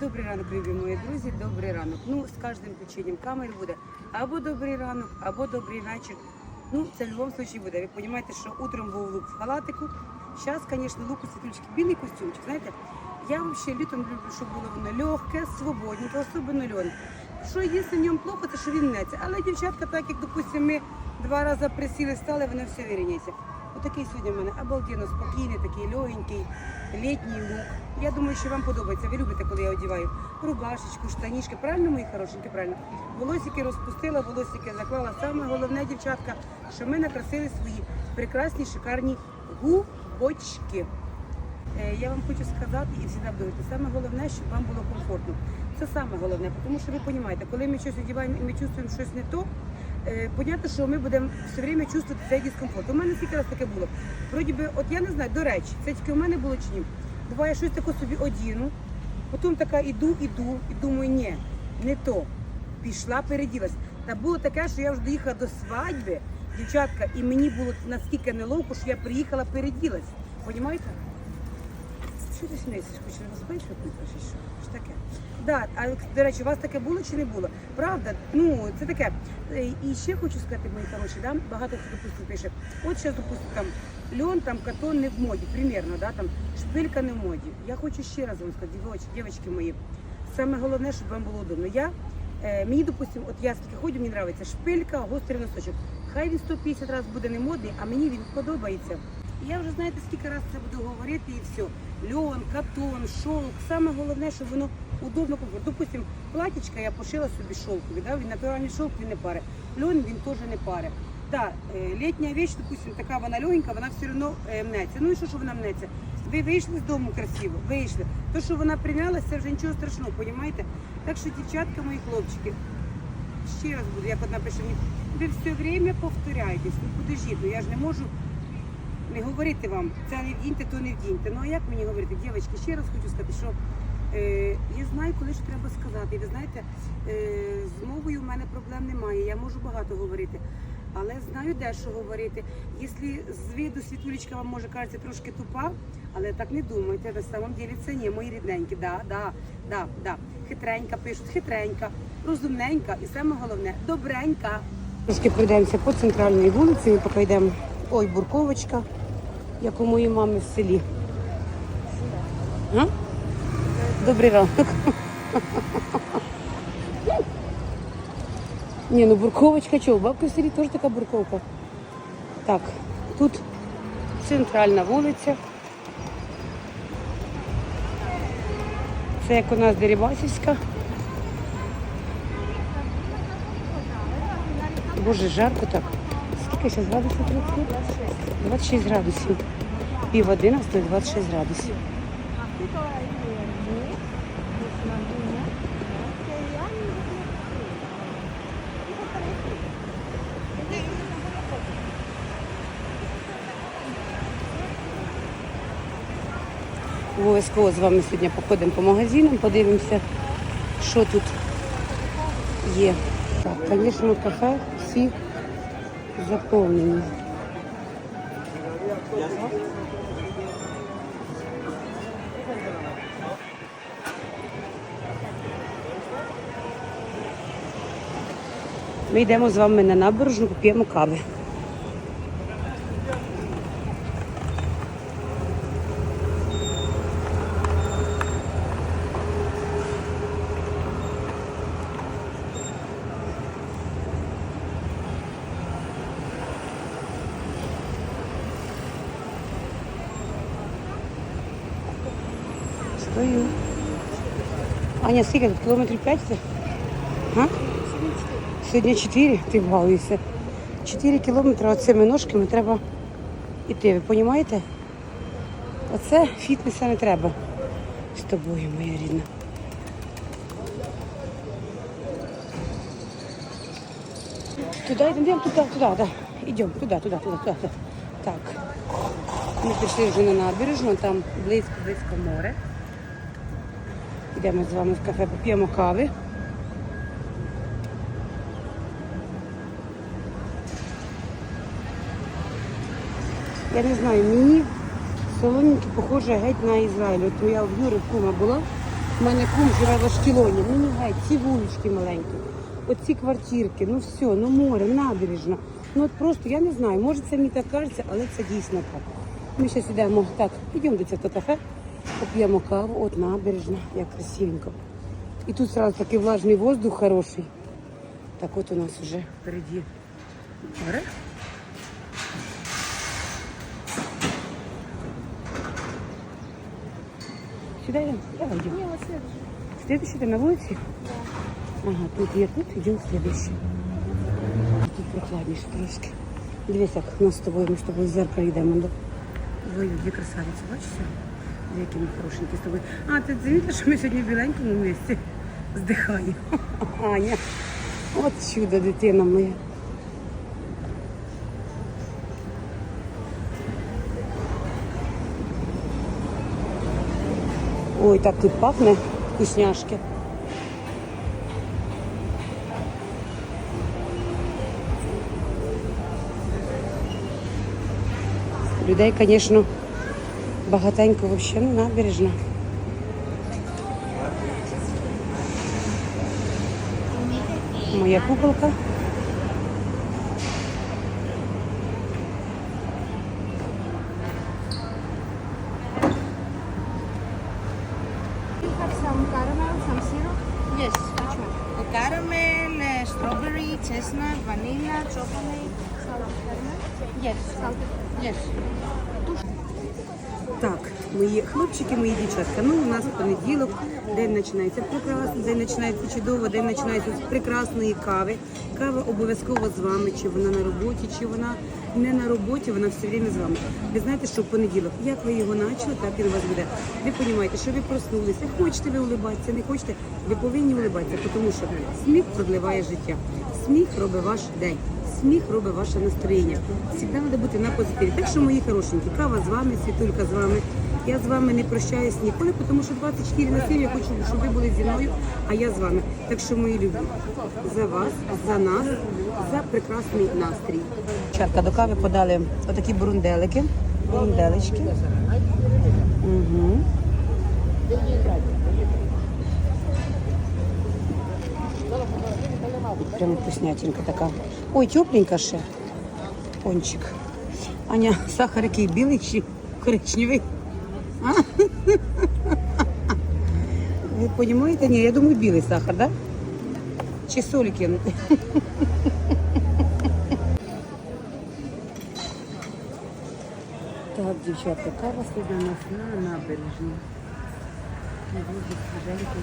Добрий ранок, любі мої друзі, добрий ранок. Ну, з кожним включенням камер буде або добрий ранок, або добрий вечір. Ну, це в будь-якому випадку буде. Ви розумієте, що утром був лук в халатику. Зараз, звісно, лук у світлючки, білий костюмчик. Знаєте, я взагалі літом люблю, щоб було воно легке, свободненьке, особливо льон. Що є в ньому плохо, то що він мнеться. Але дівчатка, так як, допустимо, ми два рази присіли, стали, воно все вирівняється. Отакий сьогодні в мене обалденно спокійний, такий легенький, літній лук. Я думаю, що вам подобається. Ви любите, коли я одягаю рубашечку, штанішки. Правильно, мої хорошенькі, правильно? Волосики розпустила, волосики заклала. Саме головне, дівчатка, що ми накрасили свої прекрасні, шикарні губочки. Е, Я вам хочу сказати і завжди буду говорити, саме головне, щоб вам було комфортно. Це саме головне, тому що ви розумієте, коли ми щось одягаємо і ми чувствуємо щось не то, понятно, що ми будемо все время чувствувати цей дискомфорт. У мене скільки раз таке було. Вроді би, от я не знаю, до речі, це тільки у мене було чи ні. Буває, я щось таке собі одіну, потім така іду, іду, і думаю, ні, не то. Пішла, переділась. Та було таке, що я вже доїхала до свадьби, дівчатка, і мені було наскільки неловко, що я приїхала, переділась. Понімаєте? Що ти смієшся? Хоч не розбаєш, що ти чи що? Що таке? Да, а до речі, у вас таке було чи не було? Правда? Ну, це таке. Е, І ще хочу сказати, мої хороші, да? багато хто допустим, пише, от зараз, допустим, там льон, там катон не в моді, примерно, да? там шпилька не в моді. Я хочу ще раз вам сказати, дівчатки мої, саме головне, щоб вам було удобно. Я, е, мені, допустим, от я скільки ходжу, мені подобається шпилька, гострий носочок. Хай він 150 разів буде не модний, а мені він подобається. Я вже знаєте, скільки разів це буду говорити і все. Льон, катон, шовк. Саме головне, щоб воно удобно комфортно. Допустим, платічка я пошила собі шовкові, да? він натуральний шовк, він не паре. Льон він теж не паре. Да, е, літня віч, допустим, така вона легенька, вона все одно е, мнеться. Ну і що, що вона мнеться? Ви вийшли з дому красиво, вийшли. То, що вона прийнялася, це вже нічого страшного, розумієте? Так що, дівчатка, мої хлопчики, ще раз буду, як одна пише мені, ви все время повторяєтесь, ну подождіть, ну я ж не можу не говорити вам, це не вдіньте, то не вдіньте. Ну а як мені говорити, дівчатки, ще раз хочу сказати, що е, я знаю, коли ж треба сказати. Ви знаєте, е, з мовою в мене проблем немає. Я можу багато говорити, але знаю де що говорити. Якщо з виду світулечка вам може кажеться трошки тупа, але так не думайте, на самом деле це ні, мої рідненькі, да, да, да, да. Хитренька пишуть, хитренька, розумненька і саме головне добренька. Трошки пройдемося по центральній вулиці, ми поки йдемо. Ой, бурковочка, як у моїй мами в селі. Добрий ранок. Ні, ну бурковочка чого? Бабка в селі теж така бурковка. Так, тут центральна вулиця. Це як у нас Дерибасівська. Боже, жарко так. Скільки зараз градусів 30? 26 градусів. Пів 11, 26 градусів. Обов'язково з вами сьогодні походимо по магазинам, подивимося, що тут є. Так, звісно, кафе всі заповнені. Ми йдемо з вами на набережну, п'ємо кави. Стою. Аня, скільки тут? Кілометрів 5 це? А? Сьогодні 4, ти балуєшся. 4 кілометри оцими ножками треба йти, ви розумієте? Оце фітнеса не треба з тобою, моя рідна. Туда йдемо, туди, туди, да. Йдемо, туди, туди, туди, туди. туди. Так. Ми пішли вже на набережну, там близько-близько море. Йдемо з вами в кафе, поп'ємо кави. Я не знаю, мені солоненьке похоже геть на Ізраїль. От я в Юри кума була, У мене кум живе в Ашкелоні. Ну не геть, ці вулички маленькі. Оці квартирки, ну все, ну море, набережна. Ну от просто я не знаю, може це мені так кажеться, але це дійсно так. Ми зараз йдемо так, підемо до цього кафе, поп'ємо каву, от набережна, як красивенько. І тут сразу такий влажний воздух хороший. Так от у нас вже впереді море. Сюда идем? Давай идем. Не, вот следующий. Следующий ты на улице? Ага, тут є тут, йдемо следующий. Тут прохладніше трошки. Дивись, як нас з тобою, ми з тобою зеркало йдемо. Да? Двоє, дві красавиці, бачите? Які ми хорошенькі з тобою. А, ти замітила, що ми сьогодні в біленькому місці здихаємо. Аня, от чудо, дитина моя. Ой, так тут пахне вкусняшки. Людей, звісно, багатенько взагалі ну, набережна. Моя куколка. Uh, chestnut, vanilla, chocolate. Salted caramel? Yes. Salted. Yes. Так, мої хлопчики, мої дівчатка. Ну, у нас понеділок, день починається прекрасно, день починається чудово, день починається з прекрасної кави. Кава обов'язково з вами, чи вона на роботі, чи вона не на роботі, вона все время з вами. Ви знаєте, що в понеділок, як ви його почали, так він у вас буде. Ви розумієте, що ви проснулися, хочете ви улибатися, не хочете, ви повинні улибатися, тому що сміх продливає життя. Сміх робить ваш день. Сміх робить ваше настроєння. Завжди треба бути на позитиві. Так що, мої хорошенькі, кава з вами, світулька з вами. Я з вами не прощаюсь ніколи, тому що 24 на 7 я хочу, щоб ви були зі мною, а я з вами. Так що, мої любі, за вас, за нас, за прекрасний настрій. Чарка до кави подали отакі бурунделики, бурунделички. Угу. Прямо вкуснятинка така. Ой, тепленька ще. Пончик. Аня, сахар який білий чи коричневий? А? Ви розумієте? Ні, я думаю, білий сахар, да? Чи солі кинути? Так, дівчатка, кава стоїть у нас на набережні. Воздух свіженький.